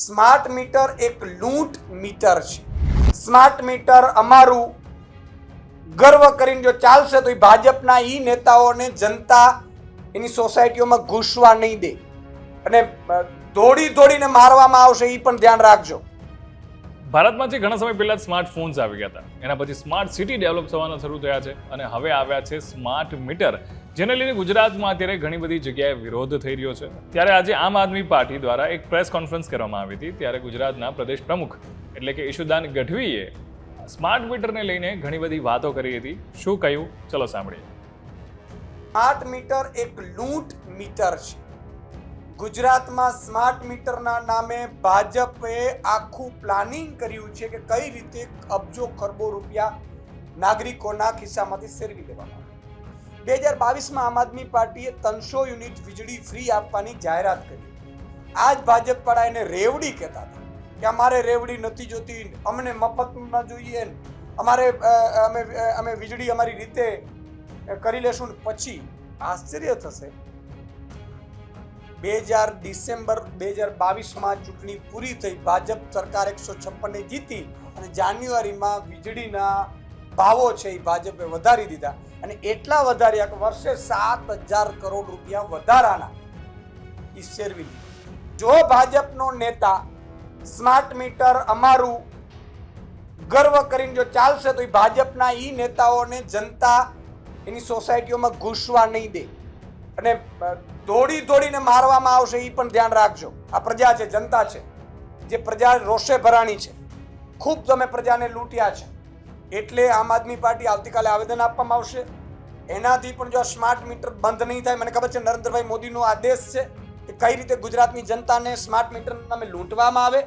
Smart meter એક લૂંટ metre છે. સ્માર્ટ મીટર અમારું ગર્વ કરીને જો ચાલશે તો એ ભાજપના એ નેતાઓને જનતા એની સોસાયટીઓમાં ઘૂસવા નહીં દે. અને દોડી દોડીને મારવામાં આવશે એ પણ ધ્યાન રાખજો. ભારતમાં જે ઘણા સમય પહેલા સ્માર્ટફોન્સ આવી ગયા હતા. એના પછી સ્માર્ટ સિટી ડેવલપ થવાના શરૂ થયા છે અને હવે આવ્યા છે સ્માર્ટ મીટર. જેને લઈને ગુજરાતમાં અત્યારે ઘણી બધી જગ્યાએ વિરોધ થઈ રહ્યો છે. ત્યારે આજે આમ આદમી પાર્ટી દ્વારા એક પ્રેસ કોન્ફરન્સ કરવામાં આવી હતી. ત્યારે ગુજરાતના પ્રદેશ પ્રમુખ એટલે કે ઈશુદાન ગઢવીએ સ્માર્ટ મીટરને લઈને ઘણી બધી વાતો કરી હતી. શું કહ્યું? ચલો સાંભળીએ. સ્માર્ટ મીટર એક લૂંટ મીટર છે. ગુજરાતમાં સ્માર્ટ મીટરના નામે ભાજપે આખું પ્લાનિંગ કર્યું છે કે કઈ રીતે અબજો ખરબો રૂપિયા નાગરિકોના ખિસ્સામાંથી સેરવી લેવામાં આવે. બે હજાર બાવીસમાં આમ આદમી પાર્ટીએ ત્રણસો યુનિટ વીજળી ફ્રી આપવાની જાહેરાત કરી. આ જ ભાજપવાળા એને રેવડી કહેતા હતા કે અમારે રેવડી નથી જોતી, અમને મફતનું ન જોઈએ, અમારે અમે અમે વીજળી અમારી રીતે કરી લેશું પછી આશ્ચર્ય થશે. બે હજાર ડિસેમ્બર, બે હજાર બાવીસમાં ચૂંટણી પૂરી થઈ, ભાજપ સરકાર એકસો છપ્પનને જીતી અને જાન્યુઆરીમાં વીજળીના ભાવો છે એ ભાજપે વધારી દીધા. અને એટલા વધાર્યા કે વર્ષે સાત હજાર કરોડ રૂપિયા વધારાના એ શેરવી જો ભાજપનો નેતા સ્માર્ટ મીટર અમારું ગર્વ કરીને જો ચાલશે તો એ ભાજપના એ નેતાઓને જનતા એની સોસાયટીઓમાં ઘૂસવા નહીં દે. અને દોડી દોડીને મારવામાં આવશે એ પણ ધ્યાન રાખજો. આ પ્રજા છે, જનતા છે. જે પ્રજા રોષે ભરાણી છે. ખૂબ તમે પ્રજાને લૂંટ્યા છે. એટલે આમ આદમી પાર્ટી આવતીકાલે આવેદન આપવામાં આવશે. એનાથી પણ જો આ સ્માર્ટ મીટર બંધ નહીં થાય, મને ખબર છે નરેન્દ્રભાઈ મોદીનો આદેશ છે કે કઈ રીતે ગુજરાતની જનતાને સ્માર્ટ મીટર નામે લૂંટવામાં આવે.